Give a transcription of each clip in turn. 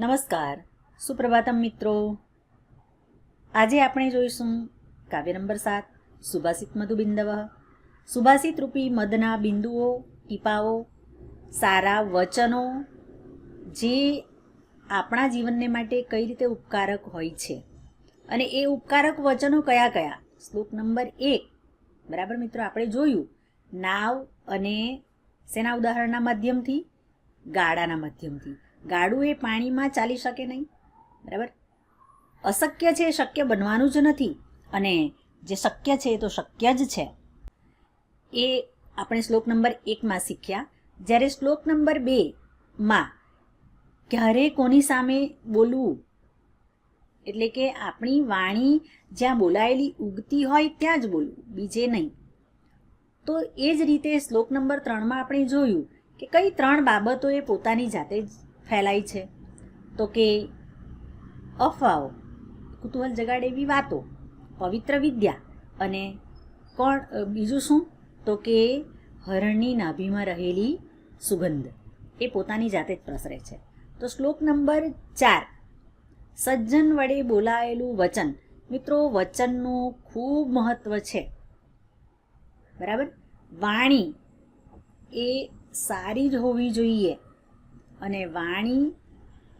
નમસ્કાર. સુપ્રભાતમ મિત્રો. આજે આપણે જોઈશું કાવ્ય નંબર સાત, સુભાષિત મધુબિંદવ. સુભાષિત રૂપી મદના બિંદુઓ, ટીપાઓ, સારા વચનો, જે આપણા જીવનને માટે કઈ રીતે ઉપકારક હોય છે અને એ ઉપકારક વચનો કયા કયા? શ્લોક નંબર એક. બરાબર મિત્રો, આપણે જોયું. નાવ અને શેના ઉદાહરણના માધ્યમથી ગાડાના માધ્યમથી. ગાડું એ પાણીમાં ચાલી શકે નહીં. બરાબર? અશક્ય છે એ શક્ય બનવાનું જ નથી. અને જે શક્ય છે એ તો શક્ય જ છે. એ આપણે શ્લોક નંબર એકમાં શીખ્યા. જ્યારે શ્લોક નંબર બેમાં ક્યારે કોની સામે બોલવું? એટલે કે આપણી વાણી જ્યાં બોલાયેલી ઉગતી હોય ત્યાં જ બોલવું, બીજે નહીં. તો એ જ રીતે શ્લોક નંબર ત્રણમાં આપણે જોયું કે કઈ ત્રણ બાબતો એ પોતાની જાતે જ ફેલાય છે. તો કે, અફવાઓ, કુતૂહલ જગાડે એવી વાતો, પવિત્ર વિદ્યા અને કોણ બીજું શું? તો કે, હરણની નાભીમાં રહેલી સુગંધ, એ પોતાની જાતે જ પ્રસરે છે. તો શ્લોક નંબર ચાર, સજ્જન વડે બોલાયેલું વચન. મિત્રો, વચનનું ખૂબ મહત્વ છે. બરાબર? વાણી એ સારી જ હોવી જોઈએ. અને વાણી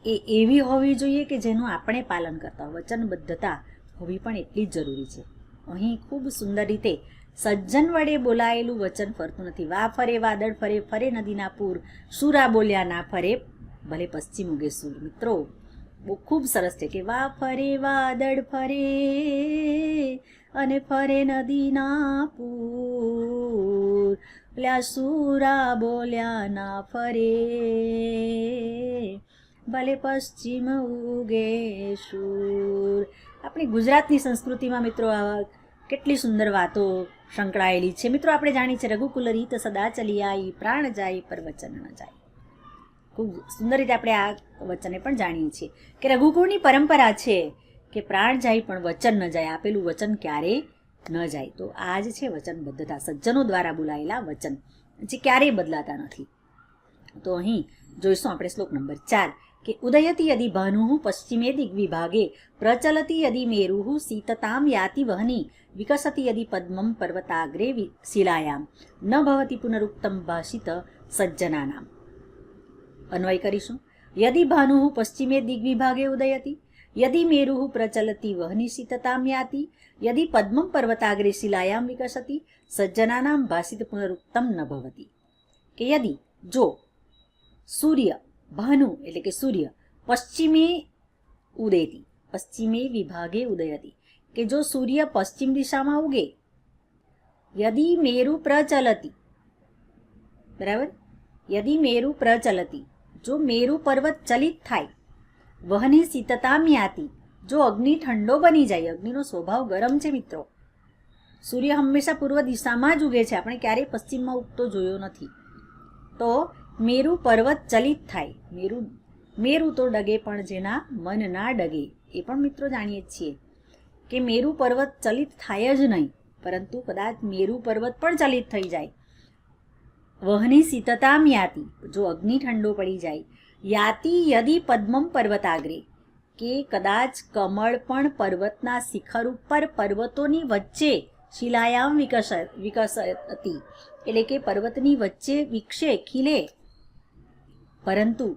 એ એવી હોવી જોઈએ કે જેનું આપણે પાલન કરતા વચનબદ્ધતા હોવી પણ એટલી જ જરૂરી છે. અહીં ખૂબ સુંદર રીતે સજ્જન વડે બોલાયેલું વચન ફરતું નથી. વા ફરે, વાદળ ફરે ફરે નદીના પૂર, સુરા બોલ્યા ના ફરે, ભલે પશ્ચિમ ઉગે સૂર. મિત્રો, બહુ ખૂબ સરસ છે કે વા ફરે, વાદળ ફરે અને ફરે નદીના પૂર. બોલ્યા, સુરા બોલ્યા ના ફરે. ભલે પશ્ચિમ ઉગે શૂર આપણી ગુજરાતની સંસ્કૃતિમાં મિત્રો આવા કેટલી સુંદર વાતો સંકળાયેલી છે. મિત્રો, આપણે જાણીએ છીએ રઘુકુલ રીત સદા ચલી આઈ પ્રાણ જાય પર વચન ન જાય. ખૂબ સુંદર રીતે આપણે આ વચને પણ જાણીએ છીએ કે રઘુકુળની પરંપરા છે કે પ્રાણ જાય પણ વચન ન જાય. આપેલું વચન ક્યારે ન જાય તો આ જ છે વચનબદ્ધતા સજ્જનો દ્વારા બોલાયેલા વચન. જે ક્યારેય બદલાતા નથી. તો અહીં જોઈશું આપણે શ્લોક નંબર ચાર, કે ઉદયતી યદિ ભાનુઃ પશ્ચિમે દિગ્વિભાગે, પ્રચલતી યદિ મેરુઃ સીતતામ યાતિ વહની, વિકસતી યદિ પદ્મમ પર્વતાગ્રે શિલાયામ. ન ભવતી પુનરુક્તમ ભાષિત સજ્જનાનામ. અન્વય કરીશું. યદિ ભાનુઃ પશ્ચિમે દિગ્વિભાગે ઉદયતિ યદિ मेरुः प्रचलति વહની શીતતામ याति। यदि पद्मं પર્વતાગ્રે शिलायां विकसति, सज्जनानां પુનરુક્તમ ન ભવતિ કે યદિ જો સૂર્ય ભાનુ એટલે કે સૂર્ય પશ્ચિમે ઉદેતી પશ્ચિમે વિભાગે ઉદયતી કે જો સૂર્ય પશ્ચિમ દિશામાં ઉગે યદિ મેરુ પ્રચલતી બરાબર યદિ મેરુ પ્રચલતી જો મેરુ પર્વત ચલિત થાય વહની શીતતા યાતિ જો અગ્નિ ઠંડો બની જાય, અગ્નિનો સ્વભાવ ગરમ છે મિત્રો. સૂર્ય હંમેશા પૂર્વ દિશામાં જ ઉગે છે, આપણે ક્યારેય પશ્ચિમમાં ઉગતો જોયો નથી. તો મેરુ પર્વત ચલિત થાય. મેરુ મેરુ તો ડગે પણ જેના મન ના ડગે. એ પણ મિત્રો જાણીએ છીએ કે મેરુ પર્વત ચલિત થાય જ નહીં, પરંતુ કદાચ મેરુ પર્વત પણ ચલિત થઈ જાય. વહની શીતતા મ્યાતી. જો અગ્નિ ઠંડો પડી જાય યાતિ યદિ પદ્મમ પર્વતાગ્રે કે કદાચ કમળ પણ પર્વતના શિખર ઉપર પર્વતોની વચ્ચે શિલાયામ વિકસ વિકસતી એટલે કે પર્વતની વચ્ચે વિકસે ખીલે પરંતુ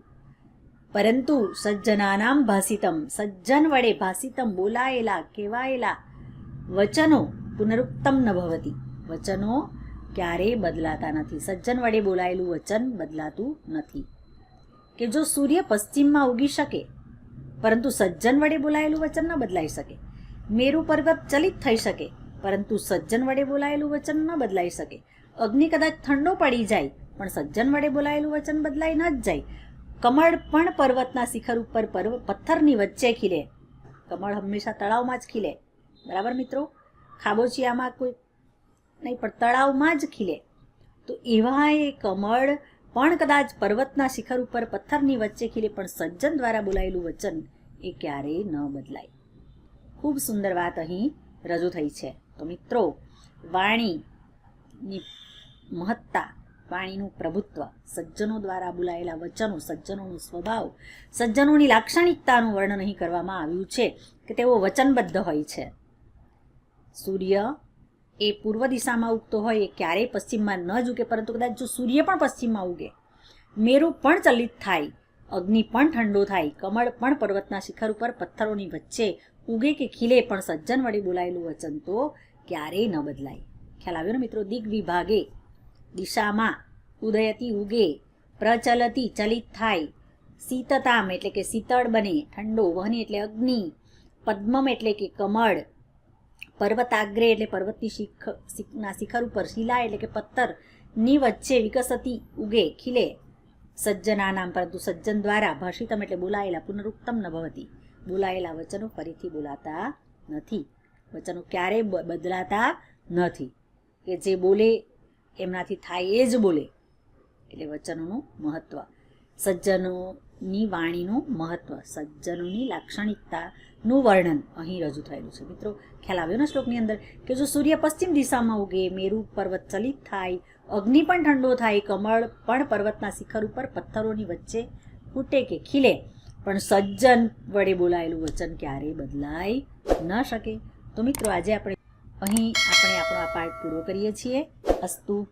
પરંતુ સજ્જનાનામ ભાષિતમ સજ્જન વડે ભાષિતમ બોલાયેલા કહેવાયેલા વચનો પુનરુક્તમ ન ભવતી વચનો ક્યારેય બદલાતા નથી સજ્જન વડે બોલાયેલું વચન બદલાતું નથી કે જો સૂર્ય પશ્ચિમમાં ઉગી શકે, પરંતુ સજ્જન વડે બોલાયેલું વચન ન બદલાઈ શકે. મેરુ પર્વત ચલિત થઈ શકે, પરંતુ સજ્જન વડે બોલાયેલું વચન ન બદલાઈ શકે. અગ્નિ કદાચ ઠંડો પડી જાય, પણ સજ્જન વડે બોલાયેલું વચન બદલાઈ ન જ જાય. કમળ પણ પર્વતના શિખર ઉપર પર્વ પથ્થરની વચ્ચે ખીલે. કમળ હંમેશા તળાવમાં જ ખીલે. બરાબર મિત્રો? ખાબોચિયામાં કોઈ નહીં, પણ તળાવમાં જ ખીલે. તો એવા એ કમળ પણ કદાચ પર્વતના શિખર ઉપર પથ્થરની વચ્ચે ખીલે પણ સજ્જન દ્વારા બોલાયેલું વચન એ ક્યારેય ન બદલાય. ખૂબ સુંદર વાત અહીં રજૂ થઈ છે. તો મિત્રો, વાણીની મહત્તા, વાણીનું પ્રભુત્વ, સજ્જનો દ્વારા બોલાયેલા વચનો, સજ્જનોનો સ્વભાવ, સજ્જનોની લાક્ષણિકતાનું વર્ણન અહીં કરવામાં આવ્યું છે કે તેઓ વચનબદ્ધ હોય છે. સૂર્ય એ પૂર્વ દિશામાં ઉગતો હોય એ ક્યારેય પશ્ચિમમાં ન જ ઉગે, પરંતુ કદાચ જો સૂર્ય પણ પશ્ચિમમાં ઉગે, મેરુ પણ ચલિત થાય, અગ્નિ પણ ઠંડો થાય, કમળ પણ પર્વતના શિખર ઉપર પથ્થરોની વચ્ચે ઉગે કે ખીલે પણ સજ્જન વડે બોલાયેલું વચન તો ક્યારેય ન બદલાય. ખ્યાલ આવ્યો ને મિત્રો? દિગ વિભાગે દિશામાં ઉદયતી ઉગે, પ્રચલતી ચલિત થાય, શીતતામ એટલે કે શીતળ બને, ઠંડો વહની એટલે અગ્નિ, પદ્મમ એટલે કે કમળ પર્વતાગ્રે એટલે પર્વતની શિખ ના શિખર ઉપર શિલા એટલે કે પથ્થરની વચ્ચે વિકસતી, ઉગે, ખીલે. સજ્જના નામ, પરંતુ સજ્જન દ્વારા ભાષિતમ એટલે બોલાયેલા, પુનરુક્તમ ન ભવતી. બોલાયેલા વચનો ફરીથી બોલાતા નથી. વચનો ક્યારેય બદલાતા નથી. કે જે બોલે, એમનાથી થાય એ જ બોલે. એટલે વચનોનું મહત્વ. સજ્જનોની વાણીનું મહત્વ, સજ્જનોની લાક્ષણિકતાનું વર્ણન અહીં રજૂ થયેલું છે. મિત્રો, ખ્યાલ આવ્યો ને શ્લોકની અંદર કે જો સૂર્ય પશ્ચિમ દિશામાં ઉગે, મેરુ પર્વત ચલિત થાય, અગ્નિ પણ ઠંડો થાય, કમળ પણ પર્વતના શિખર ઉપર પથ્થરોની વચ્ચે ફૂટે કે ખીલે, પણ સજ્જન વડે બોલાયેલું વચન ક્યારેય બદલાય ન શકે? તો મિત્રો, આજે આપણે અહીં આપણે આપણો આ પાઠ પૂરો કરીએ છીએ. અસ્તુ